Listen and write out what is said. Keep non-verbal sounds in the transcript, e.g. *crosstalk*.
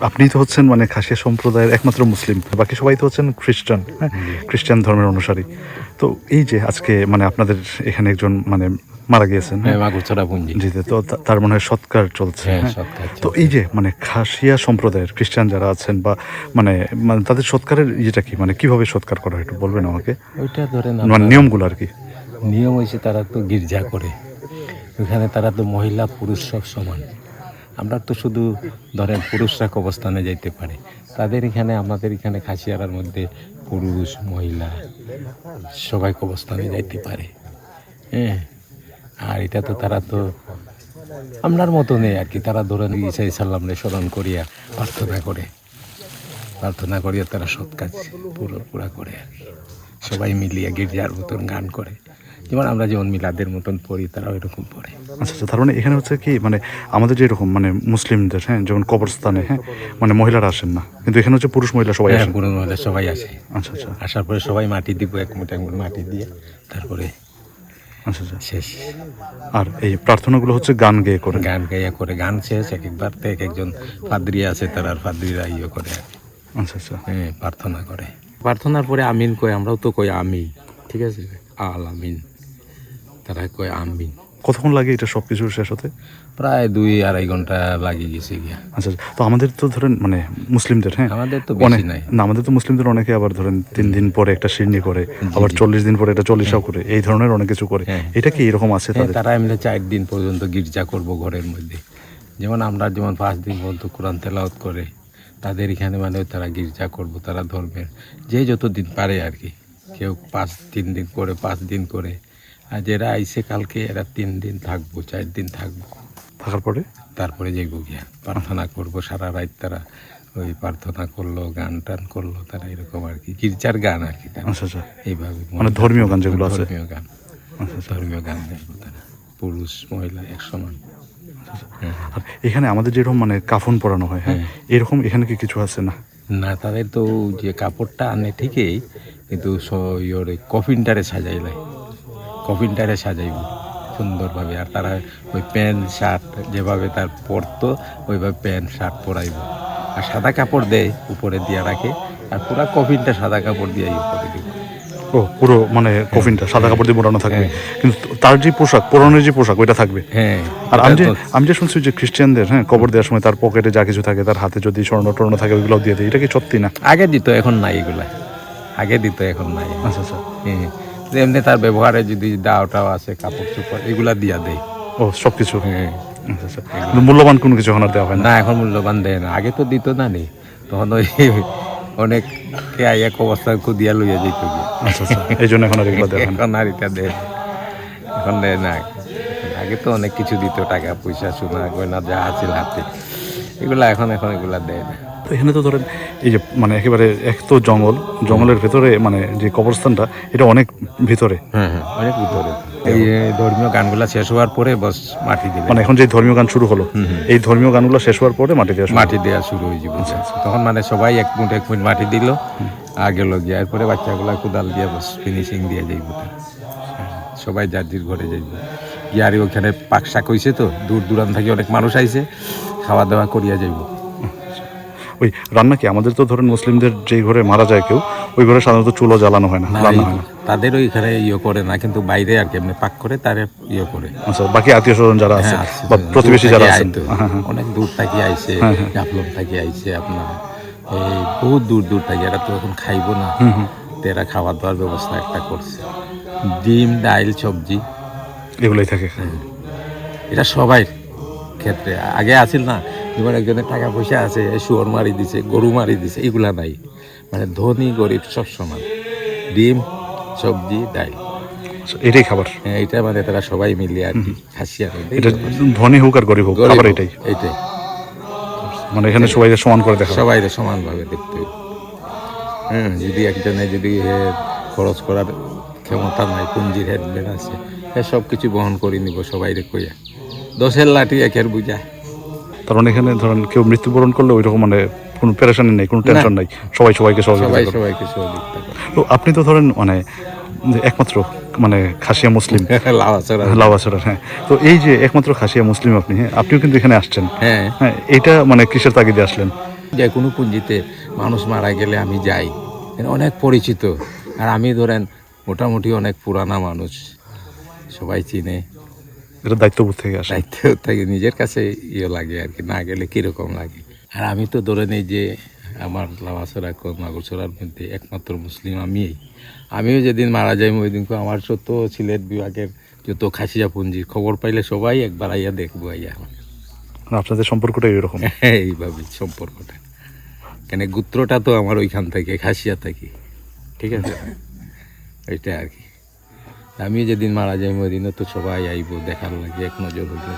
আপনি তো হচ্ছেন মানে খাসিয়া সম্প্রদায়ের একমাত্র মুসলিম বাকি সবাই তো হচ্ছেন খ্রিস্টান হ্যাঁ? খ্রিস্টান ধর্মের অনুসারী। তো এই যে আজকে মানে আপনাদের এখানে একজন মানে মারা গিয়েছেন হ্যাঁ? পুঞ্জি জি তো তার মনে হয় সৎকার চলছে হ্যাঁ, হ্যাঁ? তো এই যে মানে খাসিয়া সম্প্রদায়ের খ্রিস্টান যারা আছেন বা মানে মানে তাদের সৎকারের ইয়েটা কি? মানে কীভাবে সৎকার করা হয় একটু বলবেন আমাকে? ওইটা ধরেন মানে নিয়মগুলো আর কি। নিয়ম হয়েছে তারা তো গির্জা করে। ওইখানে তারা তো মহিলা পুরুষ সব সমান। আমরা তো শুধু ধরেন পুরুষরা কবস্থানে যাইতে পারে। তাদের এখানে, আমাদের এখানে খাসিয়ারার মধ্যে পুরুষ, মহিলা সবাই কবস্থানে যাইতে পারে। হ্যাঁ আর এটা তো তারা তো আপনার মতো নেই আর কি, তারা ধরেন ইসা সাল্লামরে স্মরণ করিয়া প্রার্থনা করে। প্রার্থনা করিয়া তারা সৎ কাজ পুরো, পুরা করে আর কি। সবাই মিলিয়ে গির্জার মতন গান করে। যেমন আমরা যেমন মিলাদের মতন পড়ি তারাও এরকম পড়ে। আচ্ছা আচ্ছা তার মানে এখানে হচ্ছে কি মানে আমাদের যেরকম মানে মুসলিমদের হ্যাঁ যেমন কবরস্থানে হ্যাঁ মানে মহিলারা আসেন না কিন্তু এখানে হচ্ছে পুরুষ মহিলা সবাই হ্যাঁ আসেন। পুরনো মহলে সবাই আসে। আচ্ছা আচ্ছা। আসার পরে সবাই মাটি দিব এক মুঠ এক মাটি দিয়ে তারপরে আচ্ছা আচ্ছা। শেষ। আর এই প্রার্থনাগুলো হচ্ছে গান গেয়ে করে। গান গাইয়া করে গান শেষ এক একবার তো এক একজন ফাদ্রি আছে তারা আর ফাদ্রিরা ইয়ে করে। আচ্ছা আচ্ছা। হ্যাঁ প্রার্থনা করে। প্রার্থনার পরে আমিন কয় আমরাও তো কই আমি ঠিক আছে? আল আমিন। তারা কয় আমিন কতক্ষণ লাগে এটা সব কিছু শেষ হতে? প্রায় দুই আড়াই ঘণ্টা লাগিয়ে গেছে গিয়া। আচ্ছা আচ্ছা। তো আমাদের তো ধরেন মানে মুসলিমদের হ্যাঁ? আমাদের তো অনেক নাই। না আমাদের তো মুসলিমদের অনেকে আবার ধরেন তিন দিন পরে একটা সিন্নি করে আবার চল্লিশ দিন পরে একটা চল্লিশাও করে এই ধরনের অনেক কিছু করে। হ্যাঁ। এটা কি এরকম আছে হ্যাঁ তারা এমনি চার দিন পর্যন্ত গির্জা করব ঘরের মধ্যে। যেমন আমরা যেমন পাঁচ দিন পর্যন্ত কোরআন তেলাওয়াত করে তাদের এখানে মানে তারা গির্জা করব তারা ধর্মের। যে যত দিন পারে আর কি। কেউ পাঁচ তিন দিন করে পাঁচ দিন করে। আর যারা আইসে কালকে এরা তিন দিন থাকব চার দিন থাকব। থাকার পরে? তারপরে যাইব গিয়া। প্রার্থনা করব সারা রাত তারা ওই প্রার্থনা করল গান টান করল তারা এরকম আর কি। গির্জার গান আর কি আচ্ছা আচ্ছা। এইভাবে মানে ধর্মীয় গান যেগুলো আছে? ধর্মীয় গান। আচ্ছা ধর্মীয় গান গাইব তারা। পুরুষ মহিলা এক সমান হ্যাঁ। আর এখানে আমাদের যেরকম মানে কাফন পরানো হয় হ্যাঁ? এরকম এখানে কি কিছু আছে না? না তাদের তো যে কাপড়টা আনে ঠিকই কিন্তু কফিনটারে সাজাইলাই কফিনটারে সাজাইব সুন্দরভাবে। আর তারা ওই প্যান্ট শার্ট যেভাবে তার পরতো ওইভাবে প্যান্ট শার্ট পরাইব। আর সাদা কাপড় দেয় উপরে দিয়ে রাখে আর পুরা কফিনটা সাদা কাপড় দিয়ে উপরে দিব। ও পুরো মানে কফিনটা সাদা কাপড় দিয়ে মোড়ানো থাকবে। কিন্তু তার যে পোশাক পরনের যে পোশাক ওইটা থাকবে? হ্যাঁ আর আমি যে আমি যে শুনছি যে খ্রিস্টানদের হ্যাঁ কবর দেওয়ার সময় তার পকেটে যা কিছু থাকে তার হাতে যদি স্বর্ণ টর্ণ থাকে ওইগুলো দিয়ে দেয়। এটা কি সত্যি না? আগে দিত এখন নাই এগুলা। আগে দিত এখন নাই। আচ্ছা আচ্ছা। হ্যাঁ। এমনি তার ব্যবহারে যদি দাওটাও আছে কাপড় চোপড় এগুলা দিয়া দেয় ও সব কিছু মূল্যবান কোনো কিছু এখন দেওয়া হয় না? এখন মূল্যবান দেয় না। আগে তো দিত না নি। তখন ওই অনেক এক অবস্থা দিয়া লইয়া যেত আচ্ছা আচ্ছা। এই জন্য এখন আর এগুলো দেওয়া এখন আর এটা দেয় এখন দেয় না। আগে তো অনেক কিছু দিত টাকা পয়সা সোনা গয়না যা আছে হাতে। এগুলা এখন এখন এগুলা দেয় না। এখানে তো ধরেন এই যে মানে একেবারে এক তো জঙ্গল জঙ্গলের ভেতরে মানে যে কবরস্থানটা এটা অনেক ভিতরে। হ্যাঁ হ্যাঁ অনেক ভিতরে। এই ধর্মীয় গানগুলা শেষ হওয়ার পরে বস মাটি দিবে। মানে এখন যে ধর্মীয় গান শুরু হলো এই ধর্মীয় গানগুলো শেষ হওয়ার পরে মাটি দেওয়া মাটি দেওয়া শুরু হয়ে যাবে। তখন মানে সবাই এক মুঠ এক মুঠ মাটি দিল আগে লোক গিয়ে এরপরে বাচ্চাগুলা কোদাল দিয়ে বস ফিনিশিং দিয়ে যাইব। সবাই যার ঘরে যাইব। গিয়ে ওখানে পাক শাক হয়েছে তো দূর দূরান্ত থেকে অনেক মানুষ আইছে খাওয়া দাওয়া করিয়া যাইব। ওই রান্না কি? আমাদের তো ধরেন মুসলিমদের যেই ঘরে মারা যায় কেউ ওই ঘরে সাধারণত চুলো জ্বালানো হয় না রান্না হয় না। তাদের ওইখানে ইয়ে করে না কিন্তু বাইরে আর কি এমনি পাক করে তার ইয়ে করে। আচ্ছা বাকি আত্মীয় স্বজন যারা আছে হ্যাঁ, বা প্রতিবেশী যারা আছেন। আইতো। হ্যাঁ হ্যাঁ। অনেক দূর থেকে আইছে জাফলং থেকে আইছে আপনার। এই বহুত দূর দূর থেকে এরা তো এখন খাইবো না। এরা খাওয়া দাওয়ার ব্যবস্থা একটা করছে। ডিম ডাইল সবজি। এগুলোই থাকে। এটা সবাই ক্ষেত্রে আগে আছিল না যেমন একজনের টাকা পয়সা আছে শুয়োর মারি দিছে গরু মারি দিছে এগুলা নাই। মানে ধনী গরিব সব সমান। ডিম সবজি ডাইল আচ্ছা, এটাই খাবার? হ্যাঁ, এটা মানে তারা সবাই মিলিয়ে আর কি খাসি আর। এটা ধনী হোক আর গরিব হোক খাবার এটাই। এইটাই মানে এখানে সবাই সমান করে দেখা। সবাই সমানভাবে দেখতে হ্যাঁ। যদি একজনে যদি খরচ করার ক্ষমতা নাই পুঞ্জির হেডম্যান আছে সব কিছু বহন করে নিব সবাই রে কইয়া। দশের লাঠি একের বুঝা। মানে এখানে ধরেন কেউ মৃত্যুবরণ করলে ওই রকম মানে কোনো পেরেশানি নেই কোনো টেনশন নাই। সবাই সবাইকে সবাই সবাইকে তো আপনি তো ধরেন মানে একমাত্র মানে খাসিয়া মুসলিম। *laughs* লাউয়াছড়ার হ্যাঁ। তো এই যে একমাত্র খাসিয়া মুসলিম আপনি হ্যাঁ আপনিও কিন্তু এখানে আসছেন। হ্যাঁ। হ্যাঁ এটা মানে কিসের তাগিদে আসলেন? যে কোনো পুঞ্জিতে মানুষ মারা গেলে আমি যাই। অনেক পরিচিত। আর আমি ধরেন মোটামুটি অনেক পুরানা মানুষ। সবাই চিনে। এটা দায়িত্ববোধ থেকে আসেন দায়িত্ব থাকে নিজের কাছে ইয়ে লাগে আর কি না গেলে কীরকম লাগে? আর আমি তো ধরে নেই যে আমার লাভাছড়া নাগরছড়ার মধ্যে একমাত্র মুসলিম আমি। আমিও যেদিন মারা যাই ওই দিন আমার যত সিলেট বিভাগের যত খাসিয়া পুঞ্জি খবর পাইলে সবাই একবার আইয়া দেখব আইয়া। আপনাদের সম্পর্কটা এরকম *laughs* এইভাবে সম্পর্কটা। কেন গুত্রটা তো আমার ওইখান থেকে খাসিয়া থেকে। ঠিক আছে? *laughs* ওইটা আর কি। আমি যেদিন মারা যাই দিনও তো সবাই আইব দেখার লাগে এক নজর হইব